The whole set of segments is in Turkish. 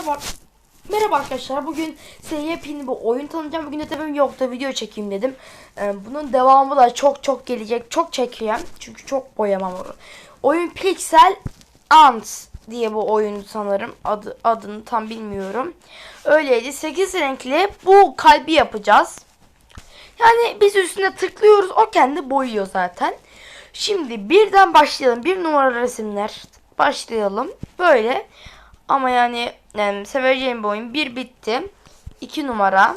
Merhaba. Merhaba arkadaşlar. Bugün size yepyeni bir oyun tanıtacağım. Bugün de tabii yok da video çekeyim dedim. Ee, bunun devamı da çok çok gelecek. Çok çekeceğim. Çünkü çok boyamam onu. Oyun Pixel Ants diye bu oyun sanırım. Adı, adını tam bilmiyorum. Öyleydi. 8 renkli bu kalbi yapacağız. Yani biz üstüne tıklıyoruz. O kendi boyuyor zaten. Şimdi birden başlayalım. Bir numara resimler. Başlayalım. Böyle. Ama yani em, seveceğim bir oyun. Bir bitti. İki numara.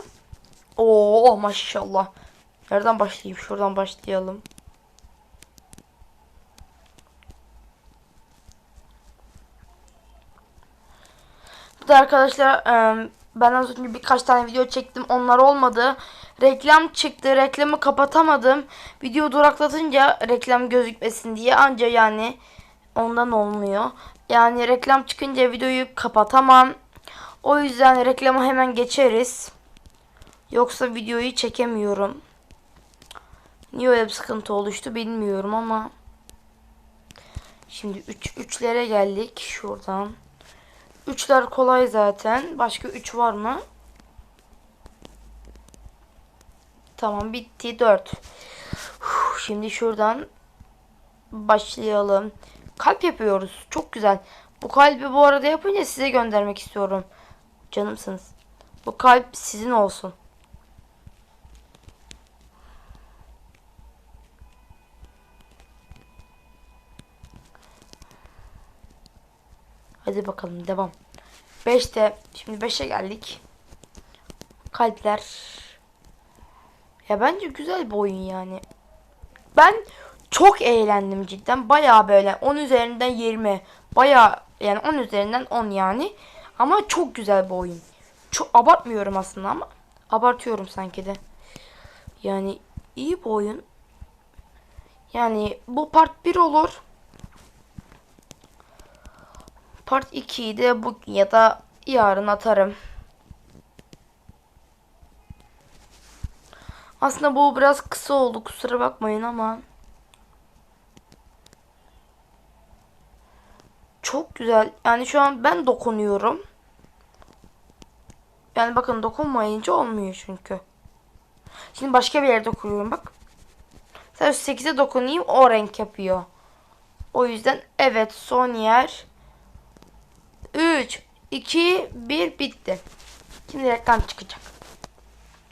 Oo maşallah. Nereden başlayayım? Şuradan başlayalım. Bu da arkadaşlar em, ben az önce birkaç tane video çektim. Onlar olmadı. Reklam çıktı. Reklamı kapatamadım. Video duraklatınca reklam gözükmesin diye anca yani ondan olmuyor. Yani reklam çıkınca videoyu kapatamam. O yüzden reklamı hemen geçeriz. Yoksa videoyu çekemiyorum. Niye öyle bir sıkıntı oluştu bilmiyorum ama. Şimdi 3 üç, üçlere geldik şuradan. Üçler kolay zaten. Başka 3 var mı? Tamam bitti 4. Şimdi şuradan başlayalım. Kalp yapıyoruz. Çok güzel. Bu kalbi bu arada yapınca size göndermek istiyorum. Canımsınız. Bu kalp sizin olsun. Hadi bakalım devam. 5'te şimdi 5'e geldik. Kalpler. Ya bence güzel bir oyun yani. Ben çok eğlendim cidden. Baya böyle 10 üzerinden 20. Baya yani 10 üzerinden 10 yani. Ama çok güzel bir oyun. Çok abartmıyorum aslında ama abartıyorum sanki de. Yani iyi bir oyun. Yani bu part 1 olur. Part 2'yi de bu ya da yarın atarım. Aslında bu biraz kısa oldu kusura bakmayın ama. Çok güzel. Yani şu an ben dokunuyorum. Yani bakın dokunmayınca olmuyor çünkü. Şimdi başka bir yere dokunuyorum bak. Sadece 8'e dokunayım o renk yapıyor. O yüzden evet son yer. 3, 2, 1 bitti. Şimdi reklam çıkacak.